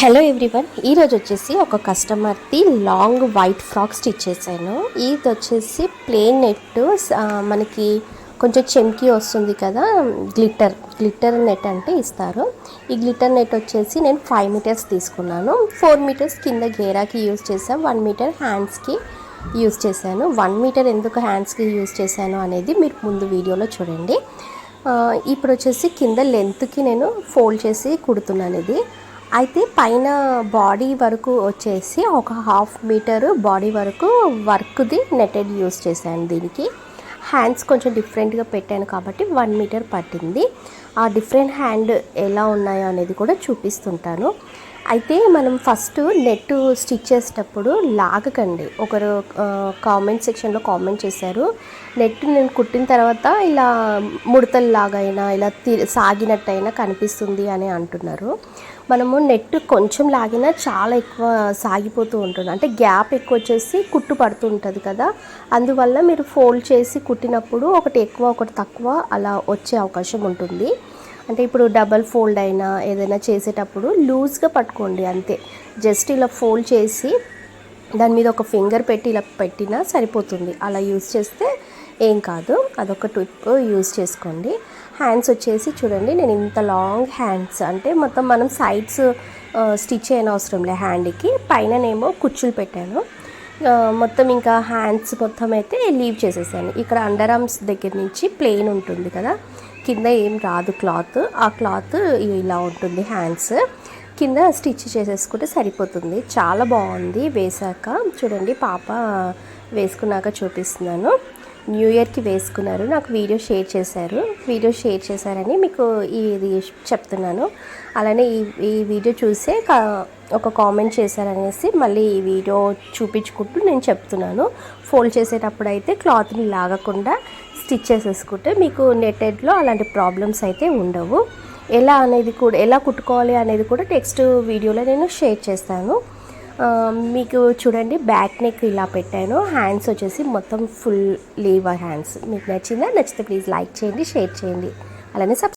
Hello everyone ఈరోజు వచ్చేసి ఒక కస్టమర్ది లాంగ్ వైట్ ఫ్రాక్ స్టిచ్ చేశాను. ఇది వచ్చేసి ప్లేన్ నెట్ మనకి కొంచెం చెమ్కి వస్తుంది కదా గ్లిట్టర్ గ్లిట్టర్ నెట్ అంటే ఇస్తారు. ఈ గ్లిట్టర్ నెట్ వచ్చేసి నేను ఫైవ్ మీటర్స్ తీసుకున్నాను. ఫోర్ మీటర్స్ కింద గేరాకి యూజ్ చేశాను వన్ మీటర్ హ్యాండ్స్కి యూజ్ చేశాను. వన్ మీటర్ ఎందుకు హ్యాండ్స్కి యూజ్ చేశాను అనేది మీరు ముందు వీడియోలో చూడండి. ఇప్పుడు వచ్చేసి కింద లెంత్కి నేను ఫోల్డ్ చేసి కుడుతున్నాను ఇది. అయితే పైన బాడీ వరకు వచ్చేసి ఒక హాఫ్ మీటర్ బాడీ వరకు వర్క్ది నెటెడ్ యూస్ చేశాను దీనికి. హ్యాండ్స్ కొంచెం డిఫరెంట్గా పెట్టాను కాబట్టి వన్ మీటర్ పట్టింది. ఆ డిఫరెంట్ హ్యాండ్ ఎలా ఉన్నాయో అనేది కూడా చూపిస్తుంటాను. అయితే మనం ఫస్ట్ నెట్ స్టిచ్ చేసేటప్పుడు లాగకండి. ఒకరు కామెంట్ సెక్షన్లో కామెంట్ చేశారు. నెట్ నేను కుట్టిన తర్వాత ఇలా ముడతల్లాగైనా ఇలా తి సాగినట్టయినా కనిపిస్తుంది అని అంటున్నారు. మనము నెట్ కొంచెం లాగినా చాలా ఎక్కువ సాగిపోతూ ఉంటుంది. అంటే గ్యాప్ ఎక్కువ వచ్చేసి కుట్టు పడుతూ ఉంటుంది కదా. అందువల్ల మీరు ఫోల్డ్ చేసి కుట్టినప్పుడు ఒకటి ఎక్కువ ఒకటి తక్కువ అలా వచ్చే అవకాశం ఉంటుంది. అంటే ఇప్పుడు డబల్ ఫోల్డ్ అయినా ఏదైనా చేసేటప్పుడు లూజ్గా పట్టుకోండి అంతే. జస్ట్ ఇలా ఫోల్డ్ చేసి దాని మీద ఒక ఫింగర్ పెట్టి ఇలా పెట్టినా సరిపోతుంది. అలా యూజ్ చేస్తే ఏం కాదు అదొక టిప్ యూజ్ చేసుకోండి. హ్యాండ్స్ వచ్చేసి చూడండి నేను ఇంత లాంగ్ హ్యాండ్స్ అంటే మొత్తం మనం సైడ్స్ స్టిచ్ అయిన అవసరం లే హ్యాండ్కి. పైననేమో కుచ్చులు పెట్టాను. మొత్తం ఇంకా హ్యాండ్స్ మొత్తం అయితే లీవ్ చేసేసాను. ఇక్కడ అండర్ ఆర్మ్స్ దగ్గర నుంచి ప్లెయిన్ ఉంటుంది కదా కింద ఏం రాదు క్లాత్. ఆ క్లాత్ ఇలా ఉంటుంది హ్యాండ్స్. కింద స్టిచ్ చేసేసుకుంటే సరిపోతుంది. చాలా బాగుంది వేసాక చూడండి పాప వేసుకున్నాక చూపిస్తున్నాను. న్యూ ఇయర్కి వేసుకున్నారు. నాకు వీడియో షేర్ చేశారు. వీడియో షేర్ చేశారని మీకు ఇది చెప్తున్నాను. అలానే ఈ ఈ వీడియో చూసే కా- ఒక కామెంట్ చేశారనేసి మళ్ళీ ఈ వీడియో చూపించుకుంటూ నేను చెప్తున్నాను. ఫోల్డ్ చేసేటప్పుడు అయితే క్లాత్ని లాగకుండా స్టిచ్ చేసేసుకుంటే మీకు నెట్టెడ్లో అలాంటి ప్రాబ్లమ్స్ అయితే ఉండవు. ఎలా అనేది కూడా ఎలా కుట్టుకోవాలి అనేది కూడా నెక్స్ట్ వీడియోలో నేను షేర్ చేస్తాను. మీకు చూడండి బ్యాక్ నెక్ ఇలా పెట్టాను. హ్యాండ్స్ వచ్చేసి మొత్తం ఫుల్ లీవ్ హ్యాండ్స్ మీకు నచ్చిందా? నచ్చితే ప్లీజ్ లైక్ చేయండి షేర్ చేయండి. అలానే సబ్స్క్రైబ్